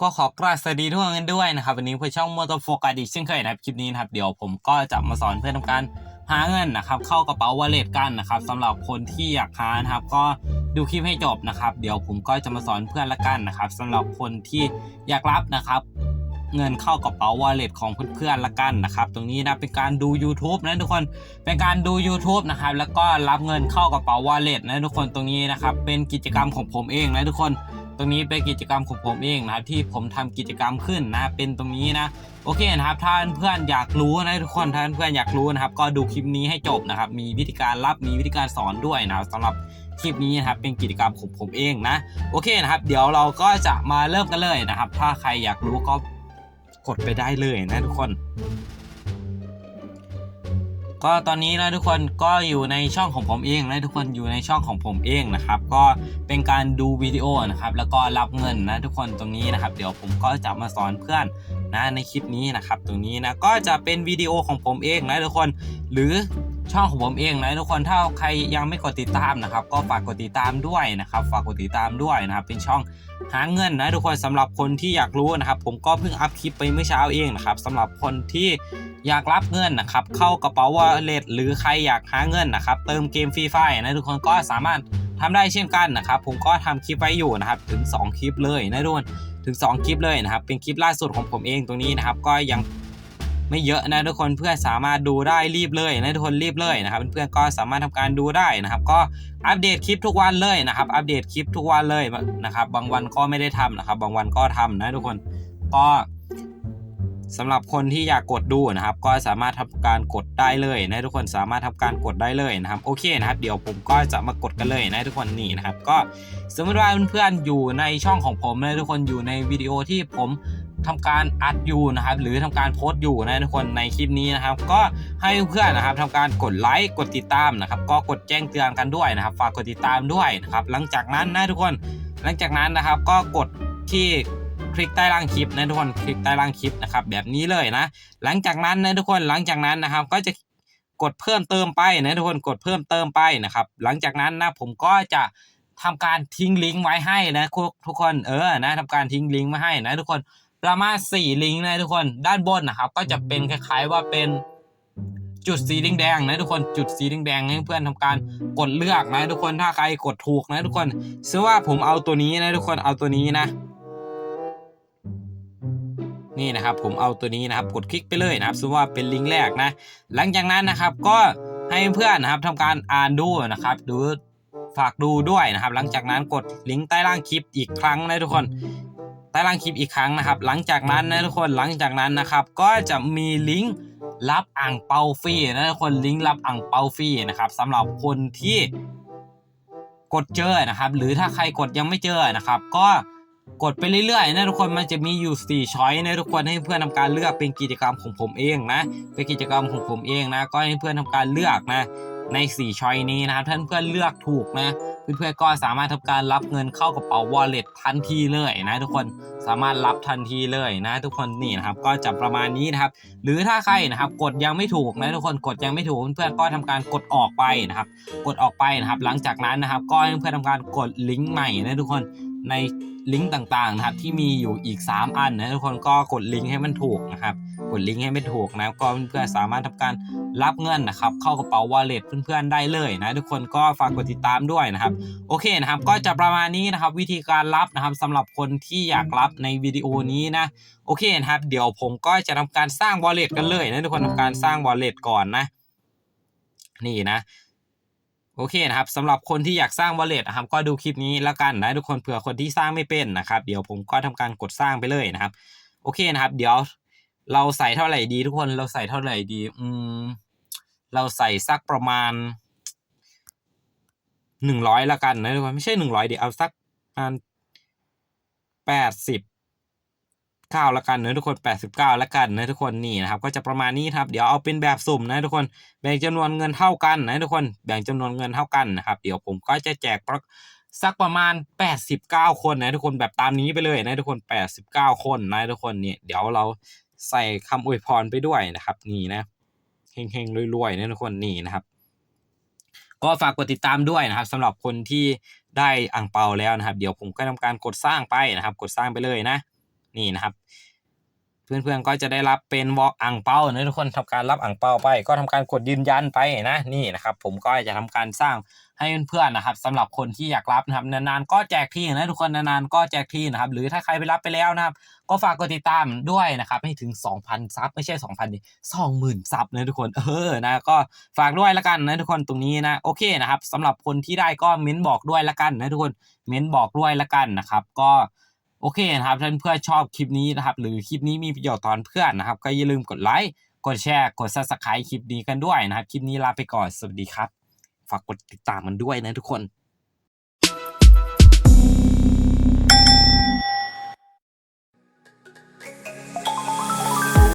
ก็ขอกราบสวัสดีทุกคนกันด้วยนะครับ วันนี้เพื่อช่องมอเตอร์โฟกัสอีกเช่นเคยนะครับคลิปนี้นะครับเดี๋ยวผมก็จะมาสอนเพื่อนทำการหาเงินนะครับ เข้ากระเป๋าวอลเล็ตกันนะครับสำหรับคนที่อยากหานะครับ ก็ดูคลิปให้จบนะครับ เดี๋ยวผมก็จะมาสอนเพื่อนละกันนะครับสำหรับคนที่อยากรับนะครับเงินเข้ากระเป๋าวอลเล็ตของเพื่อนๆละกันนะครับ ตรงนี้นะเป็นการดู YouTube นะทุกคนเป็นการดู YouTube นะครับ แล้วก็รับเงินเข้ากระเป๋าวอลเล็ตนะทุกคนตรงนี้นะครับ เป็นกิจกรรมของผมเองนะทุกคน ตรงนี้เป็นกิจกรรมของผมเองนะครับที่ผมทำกิจกรรมขึ้นนะเป็นตรงนี้นะโอเคนะครับถ้าเพื่อนอยากรู้นะทุกคนถ้าเพื่อนอยากรู้นะครับ ก็ดูคลิปนี้ให้จบนะครับ มีวิธีการรับมีวิธีการสอนด้วยนะครับสำหรับคลิปนี้นะครับเป็นกิจกรรมของผมเองนะโอเคนะครับ เดี๋ยวเราก็จะมาเริ่มกันเลยนะครับ ถ้าใครอยากรู้ก็กดไปได้เลยนะทุกคน ก็ตอนนี้นะทุกคนก็อยู่ในช่องของผมเองนะทุกคนอยู่ในช่องของผมเองนะครับ ก็เป็นการดูวิดีโอนะครับแล้วก็รับเงินนะทุกคนตรงนี้นะครับ เดี๋ยวผมก็จะมาสอนเพื่อนนะในคลิปนี้นะครับ ตรงนี้นะก็จะเป็นวิดีโอของผมเองนะทุกคน หรือ ช่องของผมเองนะทุกคนถ้าใครยังไม่กดติดตามนะครับ ก็ฝากกดติดตามด้วยนะครับ ฝากกดติดตามด้วยนะครับ เป็นช่องหาเงินนะทุกคนสำหรับคนที่อยากรู้นะครับ ผมก็เพิ่งอัพคลิปไปเมื่อเช้าเองนะครับสำหรับคนที่อยากรับเงินนะครับ เข้ากระเป๋าวอลเล็ตหรือใครอยากหาเงินนะครับ เติมเกมฟรีไฟนะทุกคนก็สามารถทำได้เช่นกันนะครับ ผมก็ทำคลิปไว้อยู่นะครับ ถึง 2 คลิปเลยนะทุกคนถึง 2 คลิปเลยนะครับ เป็นคลิปล่าสุดของผมเองตรงนี้นะครับ ก็ยัง ไม่เยอะนะทุกคนเพื่อนสามารถดูได้รีบเลยนะทุกคนรีบเลยนะครับเพื่อนๆก็สามารถทำการดูได้นะครับก็อัปเดตคลิปทุกวันเลยนะครับอัปเดตคลิปทุกวันเลยนะครับบางวันก็ไม่ได้ทำนะครับบางวันก็ทำนะทุกคนก็สำหรับคนที่อยากกดดูนะครับ ก็สามารถทำการกดได้เลยนะทุกคนสามารถทำการกดได้เลยนะครับโอเคนะครับ เดี๋ยวผมก็จะมากดกันเลยนะทุกคนนี่นะครับ ก็สมมติว่าเพื่อนๆอยู่ในช่องของผมนะทุกคนอยู่ในวิดีโอที่ผม ทำการอัดอยู่นะครับ หรือทำการโพสต์อยู่นะทุกคนในคลิปนี้นะครับ ก็ให้เพื่อนนะครับทำการกดไลค์กดติดตามนะครับ ก็กดแจ้งเตือนกันด้วยนะครับ ฝากกดติดตามด้วยนะครับ หลังจากนั้นนะทุกคน หลังจากนั้นนะครับ ก็กดที่คลิกใต้ล่างคลิปนะทุกคนคลิกใต้ล่างคลิปนะครับแบบนี้เลยนะ หลังจากนั้นนะทุกคนหลังจากนั้นนะครับ ก็จะกดเพิ่มเติมไปนะทุกคนกดเพิ่มเติมไปนะครับ หลังจากนั้นนะผมก็จะทำการทิ้งลิงก์ไว้ให้นะทุกคนเออนะทำการทิ้งลิงก์ไว้ให้นะทุกคน ประมาณ4ลิงก์นะทุกคนด้านบนนะครับ ก็จะเป็นคล้ายๆว่าเป็นจุดสีแดงๆนะทุกคนจุดสีแดงๆให้เพื่อนทำการกดเลือกนะทุกคนถ้าใครกดถูกนะทุกคนซื้อว่าผมเอาตัวนี้นะทุกคนเอาตัวนี้นะ นี่นะครับผมเอาตัวนี้นะครับกดคลิกไปเลยนะครับซึ่งว่าเป็นลิงก์แรกนะ หลังจากนั้นนะครับก็ให้เพื่อนนะครับทำการอ่านดูนะครับดูฝากดูด้วยนะครับ หลังจากนั้นกดลิงก์ใต้ล่างคลิปอีกครั้งนะทุกคน ใต้ล่างคลิปอีกครั้งนะครับ หลังจากนั้นนะทุกคนหลังจากนั้นนะครับ ก็จะมีลิงก์รับอ่างเปาฟรีนะทุกคนลิงก์รับอ่างเปาฟรีนะครับสำหรับคนที่กดเจอนะครับ หรือถ้าใครกดยังไม่เจอนะครับ ก็กดไปเรื่อยๆนะทุกคนมันจะมีอยู่4ช้อยนะทุกคนให้เพื่อนทำการเลือกเป็นกิจกรรมของผมเองนะเป็นกิจกรรมของผมเองนะ ก็ให้เพื่อนทำการเลือกนะ ใน4ช้อยนี้นะครับท่านเพื่อนเลือกถูกนะเพื่อนๆก็สามารถทำการรับเงินเข้ากระเป๋าวอลเล็ตทันทีเลยนะทุกคนสามารถรับทันทีเลยนะ ทุกคนนี่นะครับก็จะประมาณนี้นะครับ หรือถ้าใครนะครับกดยังไม่ถูกนะทุกคนกดยังไม่ถูกเพื่อนๆก็ทำการกดออกไปนะครับ กดออกไปนะครับ หลังจากนั้นนะครับ ก็ให้เพื่อนๆทำการกดลิงก์ใหม่นะทุกคน ในลิงก์ต่างๆนะครับที่มีอยู่อีก 3 อันนะทุกคนก็กดลิงก์ให้มันถูกนะครับกดลิงก์ให้ไม่ถูกนะก็เพื่อนๆสามารถทำการรับเงินนะครับเข้ากระเป๋าวอลเล็ตเพื่อนๆได้เลยนะทุกคนก็ฝากกดติดตามด้วยนะครับโอเคนะครับก็จะประมาณนี้นะครับวิธีการรับนะครับสำหรับคนที่อยากรับในวิดีโอนี้นะโอเคนะครับเดี๋ยวผมก็จะทำการสร้างวอลเล็ตกันเลยนะทุกคนทำการสร้างวอลเล็ตก่อนนะนี่นะ โอเคนะครับสำหรับคนที่อยากสร้างวอลเล็ตนะครับก็ดูคลิปนี้แล้วกันนะทุกคนเผื่อคนที่สร้างไม่เป็นนะครับเดี๋ยวผมก็ทำการกดสร้างไปเลยนะครับ โอเคนะครับ เดี๋ยวเราใส่เท่าไหร่ดี ทุกคนเราใส่เท่าไหร่ดี อืมเราใส่สักประมาณหนึ่งร้อยละกันนะทุกคนไม่ใช่หนึ่งร้อยเดี๋ยวเอาสักประมาณแปดสิบ เก้าละกันนะทุกคนแปดสิบเก้าละกันนะทุกคนนี่นะครับ ก็จะประมาณนี้ครับ เดี๋ยวเอาเป็นแบบสุ่มนะทุกคน แบ่งจำนวนเงินเท่ากันนะทุกคน แบ่งจำนวนเงินเท่ากันนะครับ เดี๋ยวผมก็จะแจกสักประมาณแปดสิบเก้าคนนะทุกคนแบบตามนี้ไปเลยนะทุกคนแปดสิบเก้าคนนะทุกคนนี่เดี๋ยวเราใส่คำอวยพรไปด้วยนะครับ นี่นะเฮงๆรวยๆนะทุกคนนี่นะครับ ก็ฝากกดติดตามด้วยนะครับสำหรับคนที่ได้อ่างเปาแล้วนะครับ เดี๋ยวผมก็ทำการกดสร้างไปนะครับ กดสร้างไปเลยนะ นี่นะครับ เพื่อนๆก็จะได้รับเป็นวอลอ่างเปานะทุกคนทำการรับอ่างเปาไป ก็ทำการกดยืนยันไปนะนี่นะครับ ผมก็จะทำการสร้างให้เพื่อนๆนะครับสำหรับคนที่อยากรับนะครับนานๆก็แจกทีนะทุกคนนานๆก็แจกทีนะครับ หรือถ้าใครไปรับไปแล้วนะครับ ก็ฝากกดติดตามด้วยนะครับให้ถึง 2,000 ซับไม่ใช่ 2,000ดิ20,000 ซับนะทุกคนเออนะก็ฝากด้วยละกันนะทุกคนตรงนี้นะโอเคนะครับสำหรับคนที่ได้ก็เม้นบอกด้วยละกันนะทุกคนเม้นบอกด้วยละกันนะครับ ก็ โอเคนะครับท่านเพื่อนชอบคลิปนี้นะครับ หรือคลิปนี้มีประโยชน์ตอนเพื่อนนะครับ ก็อย่าลืมกดไลค์กดแชร์กดซับสไครต์คลิปนี้กันด้วยนะครับ คลิปนี้ลาไปก่อนสวัสดีครับ ฝากกดติดตามมันด้วยนะทุกคน